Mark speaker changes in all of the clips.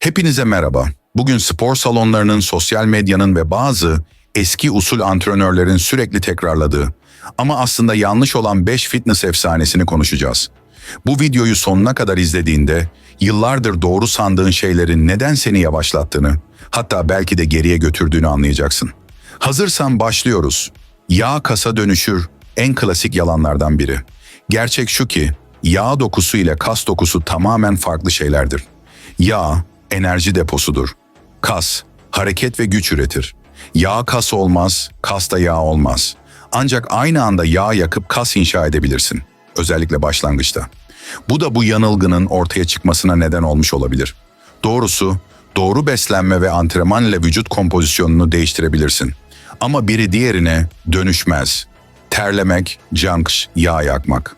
Speaker 1: Hepinize merhaba. Bugün spor salonlarının, sosyal medyanın ve bazı eski usul antrenörlerin sürekli tekrarladığı ama aslında yanlış olan 5 fitness efsanesini konuşacağız. Bu videoyu sonuna kadar izlediğinde yıllardır doğru sandığın şeylerin neden seni yavaşlattığını, hatta belki de geriye götürdüğünü anlayacaksın. Hazırsan başlıyoruz. Yağ kasa dönüşür en klasik yalanlardan biri. Gerçek şu ki yağ dokusu ile kas dokusu tamamen farklı şeylerdir. Yağ enerji deposudur. Kas hareket ve güç üretir. Yağ kas olmaz, kas da yağ olmaz. Ancak aynı anda yağ yakıp kas inşa edebilirsin. Özellikle başlangıçta. Bu da bu yanılgının ortaya çıkmasına neden olmuş olabilir. Doğrusu doğru beslenme ve antrenman ile vücut kompozisyonunu değiştirebilirsin. Ama biri diğerine dönüşmez. Terlemek, junk, yağ yakmak.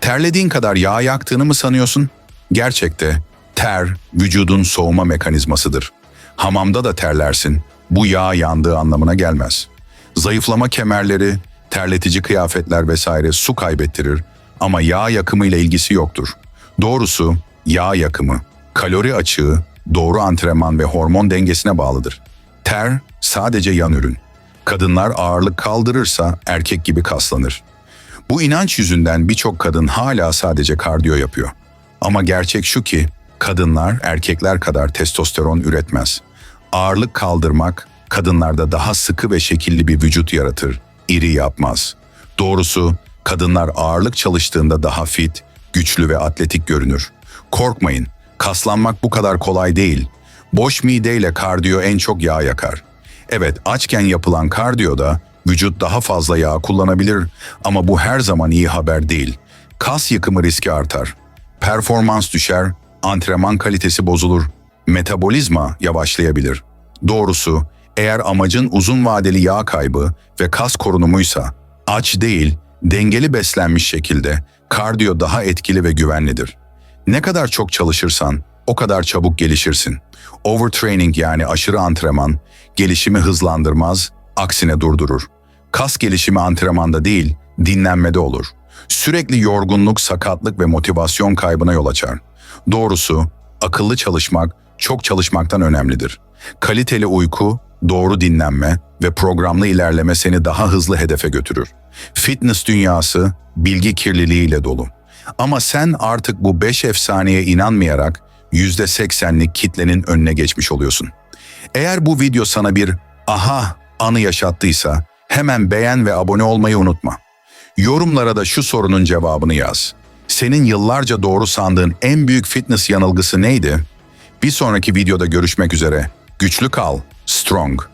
Speaker 1: Terlediğin kadar yağ yaktığını mı sanıyorsun? Gerçekte ter vücudun soğuma mekanizmasıdır. Hamamda da terlersin. Bu yağ yandığı anlamına gelmez. Zayıflama kemerleri, terletici kıyafetler vesaire su kaybettirir ama yağ yakımı ile ilgisi yoktur. Doğrusu yağ yakımı, kalori açığı, doğru antrenman ve hormon dengesine bağlıdır. Ter sadece yan ürün. Kadınlar ağırlık kaldırırsa erkek gibi kaslanır. Bu inanç yüzünden birçok kadın hala sadece kardiyo yapıyor. Ama gerçek şu ki kadınlar erkekler kadar testosteron üretmez. Ağırlık kaldırmak kadınlarda daha sıkı ve şekilli bir vücut yaratır, iri yapmaz. Doğrusu kadınlar ağırlık çalıştığında daha fit, güçlü ve atletik görünür. Korkmayın, kaslanmak bu kadar kolay değil. Boş mideyle kardiyo en çok yağ yakar. Evet, açken yapılan kardiyoda vücut daha fazla yağ kullanabilir ama bu her zaman iyi haber değil. Kas yıkımı riski artar. Performans düşer, antrenman kalitesi bozulur, metabolizma yavaşlayabilir. Doğrusu, eğer amacın uzun vadeli yağ kaybı ve kas korunumuysa, aç değil, dengeli beslenmiş şekilde kardiyo daha etkili ve güvenlidir. Ne kadar çok çalışırsan o kadar çabuk gelişirsin. Overtraining yani aşırı antrenman gelişimi hızlandırmaz, aksine durdurur. Kas gelişimi antrenmanda değil, dinlenmede olur. Sürekli yorgunluk, sakatlık ve motivasyon kaybına yol açar. Doğrusu akıllı çalışmak çok çalışmaktan önemlidir. Kaliteli uyku, doğru dinlenme ve programlı ilerleme seni daha hızlı hedefe götürür. Fitness dünyası bilgi kirliliğiyle dolu. Ama sen artık bu beş efsaneye inanmayarak %80'lik kitlenin önüne geçmiş oluyorsun. Eğer bu video sana bir aha anı yaşattıysa hemen beğen ve abone olmayı unutma. Yorumlara da şu sorunun cevabını yaz. Senin yıllarca doğru sandığın en büyük fitness yanılgısı neydi? Bir sonraki videoda görüşmek üzere. Güçlü kal, strong.